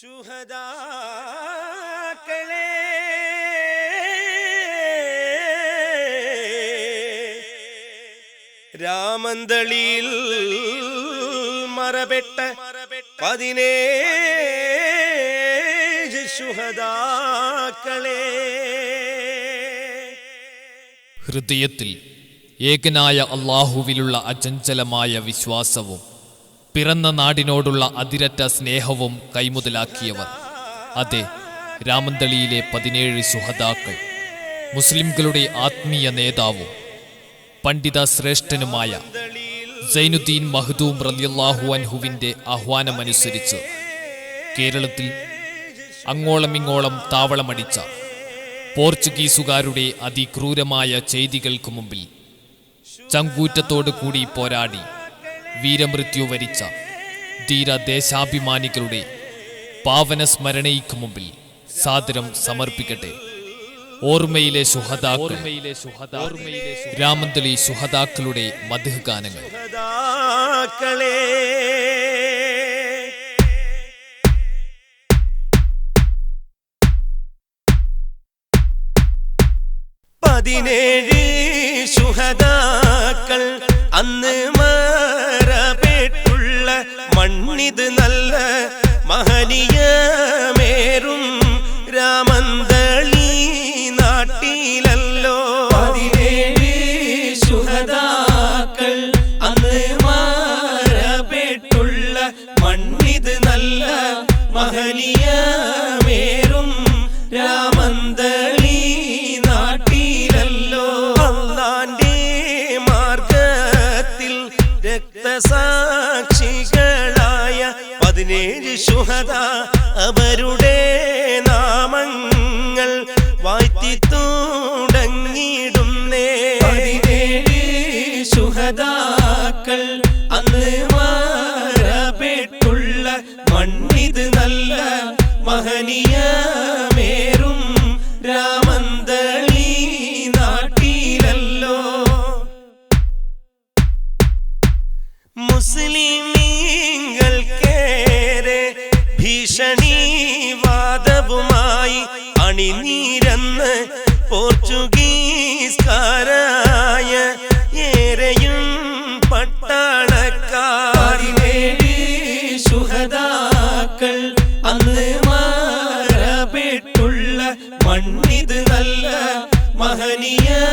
ശുഹദാക്കളെ. രാമന്തളിയിൽ മറപെട്ട പതിനേഴ് ശുഹദാക്കളെ. ഹൃദയത്തിൽ ഏകനായ അള്ളാഹുവിലുള്ള അചഞ്ചലമായ വിശ്വാസവും പിറന്ന നാടിനോടുള്ള അതിരറ്റ സ്നേഹവും കൈമുതലാക്കിയവർ. അതെ രാമന്തളിയിലെ പതിനേഴ് സുഹതാക്കൾ മുസ്ലിംകളുടെ ആത്മീയ നേതാവും പണ്ഡിത ശ്രേഷ്ഠനുമായ സൈനുദ്ദീൻ മഹദൂം റലിയല്ലാഹു അൻഹുവിന്റെ ആഹ്വാനമനുസരിച്ച് കേരളത്തിൽ അങ്ങോളമിങ്ങോളം താവളമടിച്ച പോർച്ചുഗീസുകാരുടെ അതിക്രൂരമായ ചെയ്തികൾക്ക് മുമ്പിൽ ചങ്കൂറ്റത്തോടു കൂടി പോരാടി വീരമൃത്യു വരിച്ച ധീര ദേശാഭിമാനികളുടെ പാവന സ്മരണയ്ക്ക് മുമ്പിൽ സാദരം സമർപ്പിക്കട്ടെ. ഓർമ്മയിലെ സുഹതാക്കൾ രാമന്തളി സുഹതാക്കളുടെ മധു ഗാനങ്ങൾ ശുഹദാക്കളെ പതിനേഴ് സുഹതാക്കൾ അന്ന് മറപേട്ടുള്ള മണ്ണിത് നല്ല മഹനീയമേറും രാമന്തളി നാട്ടിലല്ലോ. പതിനേഴ് ശുഹദാക്കൾ അന്ന് മാറപ്പെട്ടുള്ള മണ്ണിത് നല്ല മഹനീയമേറും പതിനേഴ് ശുഹദ അവരുടെ നാമങ്ങൾ വാഴ്ത്തി തുടങ്ങിയിടുന്നേ. പതിനേഴ് ശുഹദാക്കൾ അന്ന് മാറപ്പെട്ടുള്ള മണ്ണിത് നല്ല മഹനീയമേറും വാദവുമായി അണിനീരന്ന് പോർച്ചുഗീസ്കാരായ ഏറെയും പട്ടാളക്കാരിനേടി സുഹതാക്കൾ അന്ന് മാറപ്പെട്ടുള്ള മണ്ണിത് നല്ല മഹനീയമേറും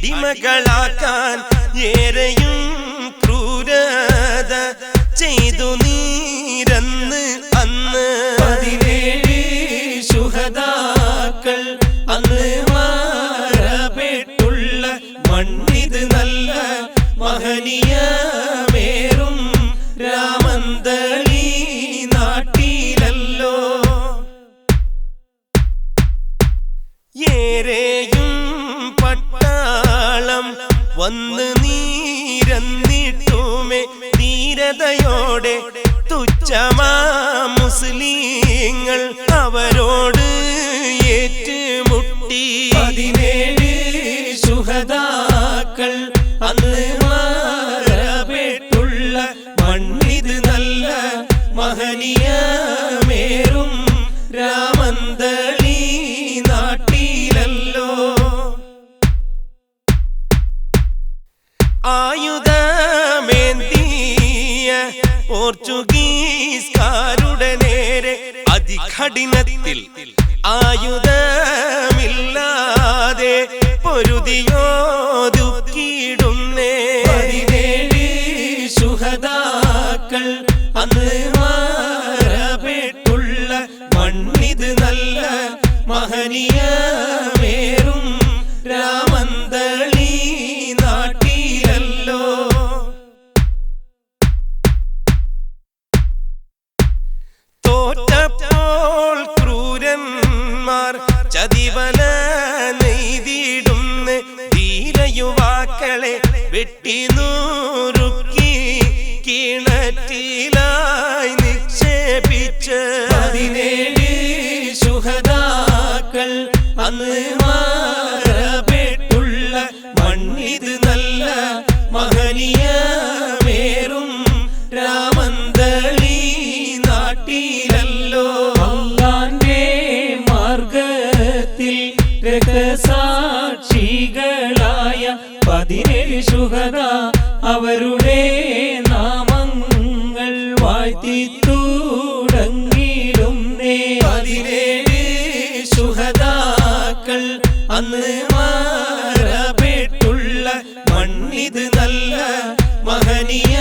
അടിമകളാക്കാൻ ഏറെയും ക്രൂരത ചെയ്തു നീരന്ന് അന്ന്. പതിനേഴ് ശുഹദാക്കൾ അന്ന് മാറപ്പെട്ടുള്ള മണ്ണിത് നല്ല മഹനീയമേറും നീരന്നിട്ടുമേ ധീരതയോടെ തുച്ഛമാ മുസ്ലിങ്ങൾ അവരോട് ഏറ്റുമുട്ടി. പതിനേഴ് സുഹതാക്കൾ അന്ന് മാറപ്പെട്ടുള്ള മണ്ണിത് നല്ല മഹനീയമേറും രാമന്തളി പോർച്ചുഗീസ്കാരുടെ നേരെ അതികഠിനത്തിൽ ആയുധമില്ലാതെ പൊരുതിയോതുക്കിയിടുന്നേ പതിനേഴ് സുഹതാക്കൾ അന്ന് മാറപ്പെട്ടുള്ള മണ്ണിത് നല്ല മഹനീയമേറും രാമന്തളി തോറ്റപ്പോൾ ക്രൂരന്മാർ ചതിവല നെയ്തിടുന്ന ധീരയുവാക്കളെ വെട്ടി രക്തസാക്ഷികളായ പതിനേഴ് ശുഹത അവരുടെ നാമങ്ങൾ വാഴ്ത്തി തുടങ്ങിലും പതിനേഴ് ശുഹതാക്കൾ അന്ന് മാറപ്പെട്ടുള്ള മണ്ണിത് നല്ല മഹനീയ